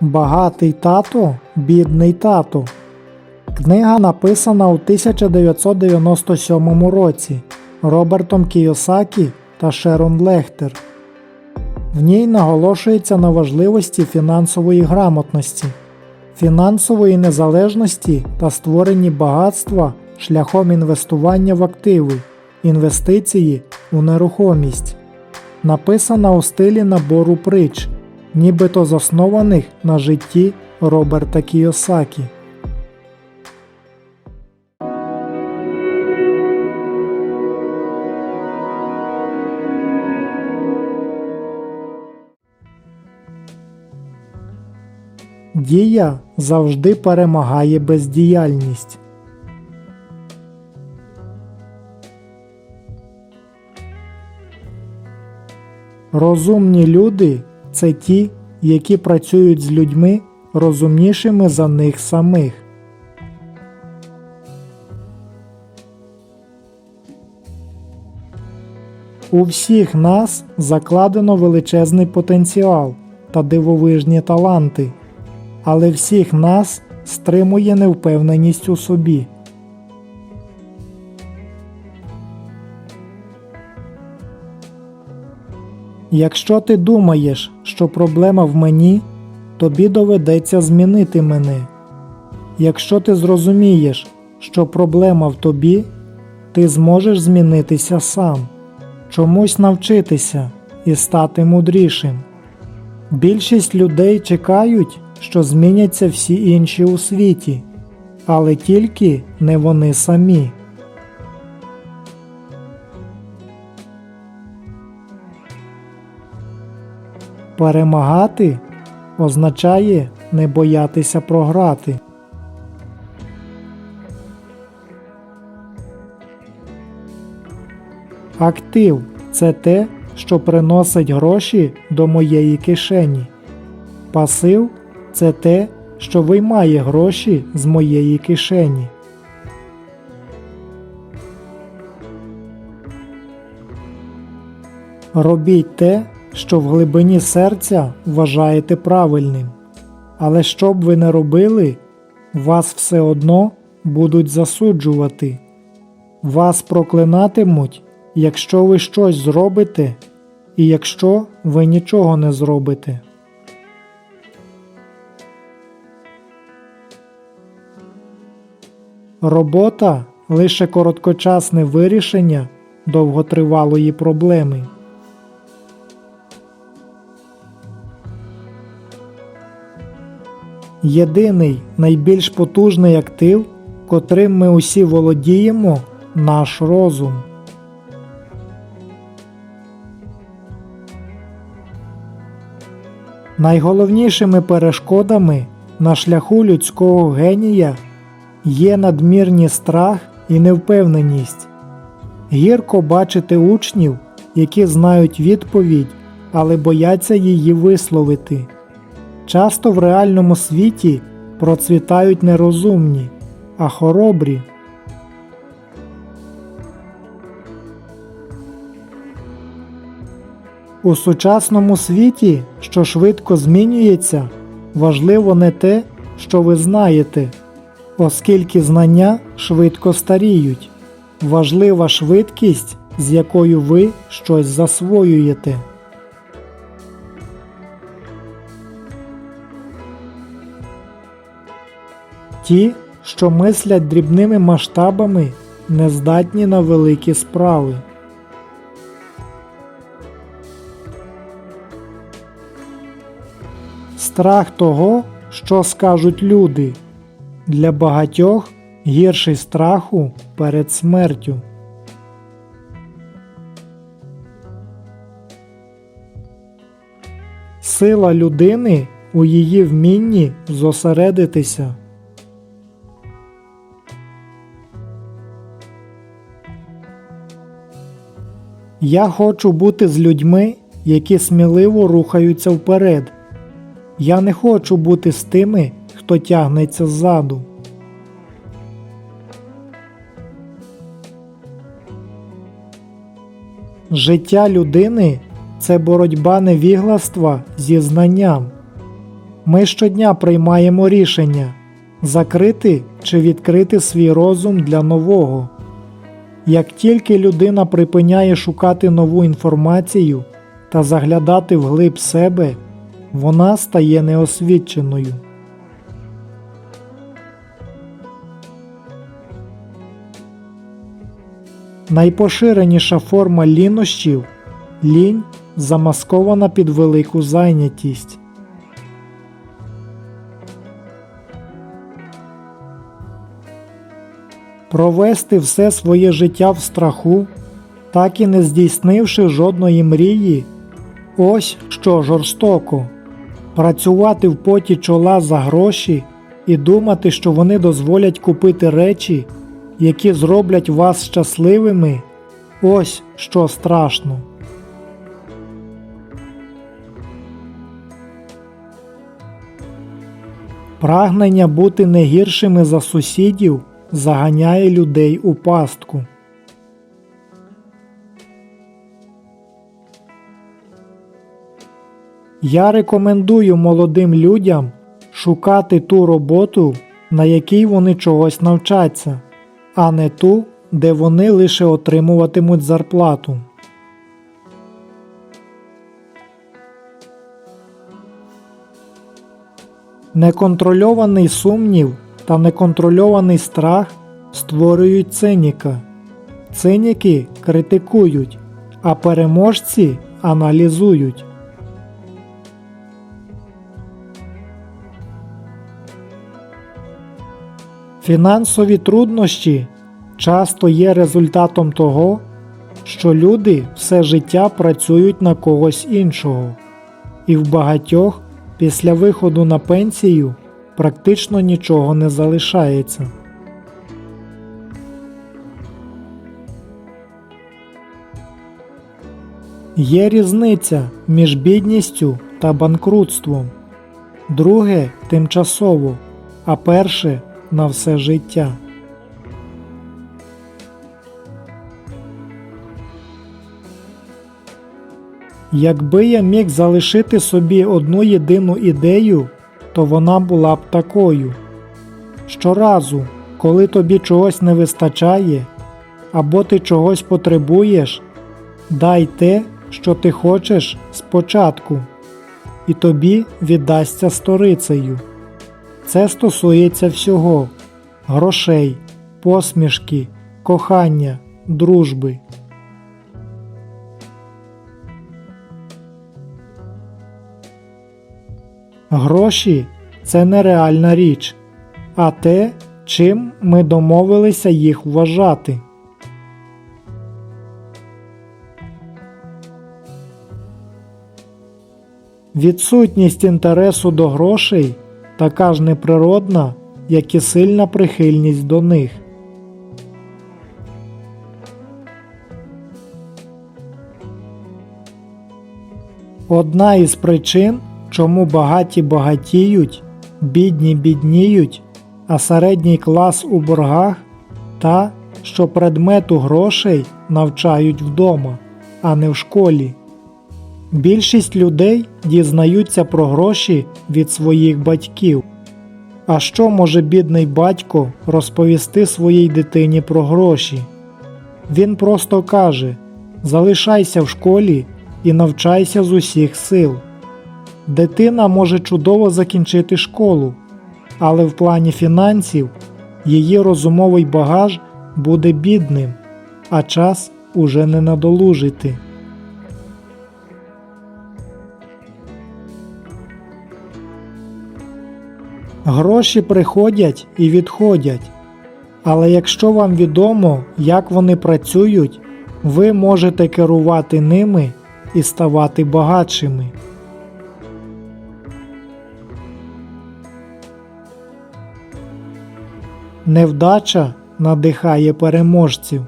Багатий тато, бідний тато. Книга написана у 1997 році Робертом Кійосакі та Шерон Лехтер. В ній наголошується на важливості фінансової грамотності, фінансової незалежності та створенні багатства шляхом інвестування в активи, інвестиції у нерухомість. Написана у стилі набору притч, нібито заснованих на житті Роберта Кійосакі. Дія завжди перемагає бездіяльність. Розумні люди це ті, які працюють з людьми розумнішими за них самих. У всіх нас закладено величезний потенціал та дивовижні таланти, але всіх нас стримує невпевненість у собі. Якщо ти думаєш, що проблема в мені, тобі доведеться змінити мене. Якщо ти зрозумієш, що проблема в тобі, ти зможеш змінитися сам, чомусь навчитися і стати мудрішим. Більшість людей чекають, що зміняться всі інші у світі, але тільки не вони самі. Перемагати означає не боятися програти. Актив це те, що приносить гроші до моєї кишені. Пасив це те, що виймає гроші з моєї кишені. Робіть те, що в глибині серця вважаєте правильним. Але що б ви не робили, вас все одно будуть засуджувати. Вас проклинатимуть, якщо ви щось зробите, і якщо ви нічого не зробите. Робота лише короткочасне вирішення довготривалої проблеми. Єдиний найбільш потужний актив, котрим ми усі володіємо, наш розум. Найголовнішими перешкодами на шляху людського генія є надмірні страх і невпевненість. Гірко бачити учнів, які знають відповідь, але бояться її висловити. Часто в реальному світі процвітають нерозумні, а хоробрі. У сучасному світі, що швидко змінюється, важливо не те, що ви знаєте, оскільки знання швидко старіють. Важлива швидкість, з якою ви щось засвоюєте. Ті, що мислять дрібними масштабами, не здатні на великі справи. Страх того, що скажуть люди, для багатьох гірший страху перед смертю. Сила людини у її вмінні зосередитися. Я хочу бути з людьми, які сміливо рухаються вперед. Я не хочу бути з тими, хто тягнеться ззаду. Життя людини це боротьба невігластва зі знанням. Ми щодня приймаємо рішення закрити чи відкрити свій розум для нового. Як тільки людина припиняє шукати нову інформацію та заглядати вглиб себе, вона стає неосвіченою. Найпоширеніша форма лінощів лінь замаскована під велику зайнятість. Провести все своє життя в страху, так і не здійснивши жодної мрії, ось що жорстоко. Працювати в поті чола за гроші і думати, що вони дозволять купити речі, які зроблять вас щасливими, ось що страшно. Прагнення бути не гіршими за сусідів заганяє людей у пастку. Я рекомендую молодим людям шукати ту роботу, на якій вони чогось навчаться, а не ту, де вони лише отримуватимуть зарплату. Неконтрольований сумнів та неконтрольований страх створюють циніка. Циніки критикують, а переможці аналізують. Фінансові труднощі часто є результатом того, що люди все життя працюють на когось іншого, і в багатьох після виходу на пенсію практично нічого не залишається. Є різниця між бідністю та банкрутством. Друге тимчасово, а перше на все життя. Якби я міг залишити собі одну єдину ідею, то вона була б такою. Щоразу, коли тобі чогось не вистачає, або ти чогось потребуєш, дай те, що ти хочеш спочатку, і тобі віддасться сторицею. Це стосується всього грошей, посмішки, кохання, дружби. Гроші це нереальна річ, а те, чим ми домовилися їх вважати. Відсутність інтересу до грошей така ж неприродна, як і сильна прихильність до них. Одна із причин, чому багаті багатіють, бідні бідніють, а середній клас у боргах, та, що предмету грошей навчають вдома, а не в школі. Більшість людей дізнаються про гроші від своїх батьків. А що може бідний батько розповісти своїй дитині про гроші? Він просто каже: залишайся в школі і навчайся з усіх сил. Дитина може чудово закінчити школу, але в плані фінансів її розумовий багаж буде бідним, а час уже не надолужити. Гроші приходять і відходять, але якщо вам відомо, як вони працюють, ви можете керувати ними і ставати багатшими. Невдача надихає переможців.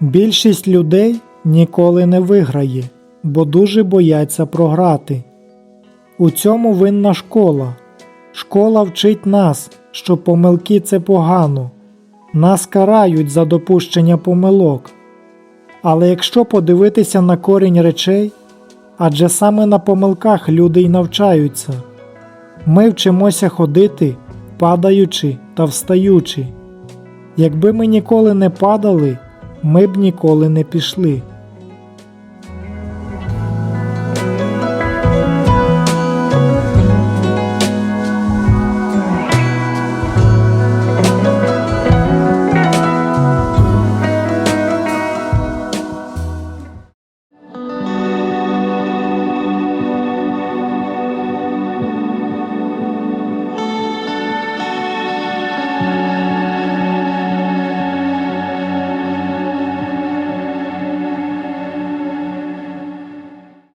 Більшість людей ніколи не виграє, бо дуже бояться програти. У цьому винна школа. Школа вчить нас, що помилки це погано, нас карають за допущення помилок. Але якщо подивитися на корінь речей, адже саме на помилках люди й навчаються, ми вчимося ходити, падаючи та встаючи. Якби ми ніколи не падали, ми б ніколи не пішли.